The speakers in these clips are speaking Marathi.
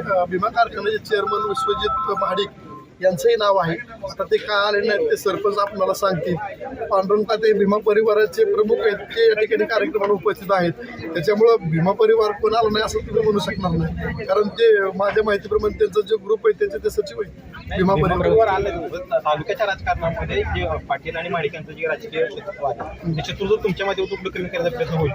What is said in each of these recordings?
भीमा कारखान्याचे चेअरमन विश्वजित महाडिक यांचंही नाव आहे. आता ते काय आले नाहीत ते सरपंच आपल्याला सांगतील. पांडुरंग ते भीमा परिवाराचे प्रमुख आहेत ते या ठिकाणी कार्यक्रमाला उपस्थित आहेत. त्याच्यामुळं भीमा परिवार कोणाला नाही असं तुम्ही म्हणू शकणार नाही. कारण ते माझ्या माहितीप्रमाणे त्यांचा जो ग्रुप आहे त्याचे ते सचिव आहे भीमा परिवार. आलं तालुक्याच्या राजकारणामध्ये जे पाटील आणि माडिकांचं जे राजकीय क्षेत्र आहे ते शत्रुत्व तुमच्यामध्ये उपलब्ध कमी करण्याचा प्रयत्न होईल.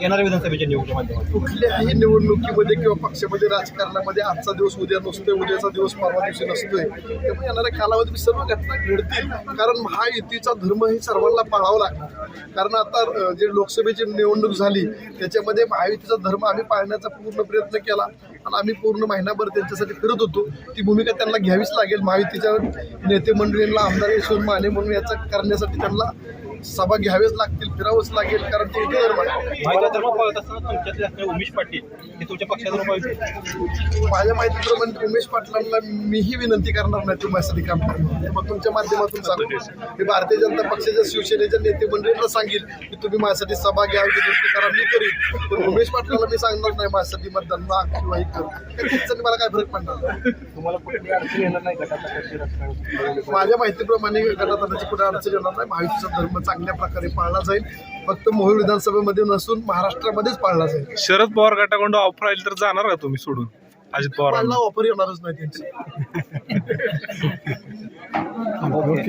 येणाऱ्या विधानसभेच्या निवडणुकीच्या कुठल्याही निवडणुकीमध्ये किंवा पक्षामध्ये राजकारणामध्ये आजचा दिवस उद्या नसतोय उद्याचा दिवस परवा दिवशी नसतोय. त्यामुळे येणाऱ्या कालावधीत सर्व घटना घडतील. कारण महायुतीचा धर्म हे सर्वांना पाळावा लागणार. कारण आता जे लोकसभेची निवडणूक झाली त्याच्यामध्ये महायुतीचा धर्म आम्ही पाळण्याचा पूर्ण प्रयत्न केला. आणि आम्ही पूर्ण महिनाभर त्यांच्यासाठी फिरत होतो. ती भूमिका त्यांना घ्यावीच लागेल. महायुतीच्या नेते मंडळींना आमदार यशवंत माने म्हणून याचा करण्यासाठी त्यांना सभा घ्यावेच लागतील फिरावंच लागेल कारण ते धर्म आहे. उमेश पाटील हे तुमच्या माझ्या माहितीप्रमाणे उमेश पाटलांना मीही विनंती करणार नाही तुम्हाला काम करणार मग तुमच्या माध्यमातून सांगतो मी भारतीय जनता पक्षाच्या शिवसेनेच्या नेते मंडळींना सांगेल की तुम्ही माझ्यासाठी सभा घ्या विनंती करा मी करीन. पण उमेश पाटलाला मी सांगणार नाही माझ्यासाठी मतदान माग किंवा हे कर. मला काय फरक पडणार. तुम्हाला कुठली अडचण येणार नाही गटाच्या माझ्या माहितीप्रमाणे गटाताची कुठे अडचण येणार नाही महायुतीचा धर्म चांगल्या प्रकारे पाळला जाईल. फक्त मोहोळ विधानसभेमध्ये नसून महाराष्ट्रामध्येच पाळला जाईल. शरद पवार गटाकडून ऑफर आली तर जाणार का तुम्ही सोडून? अजित मला पवारांना ऑफर येणारच नाही त्यांची.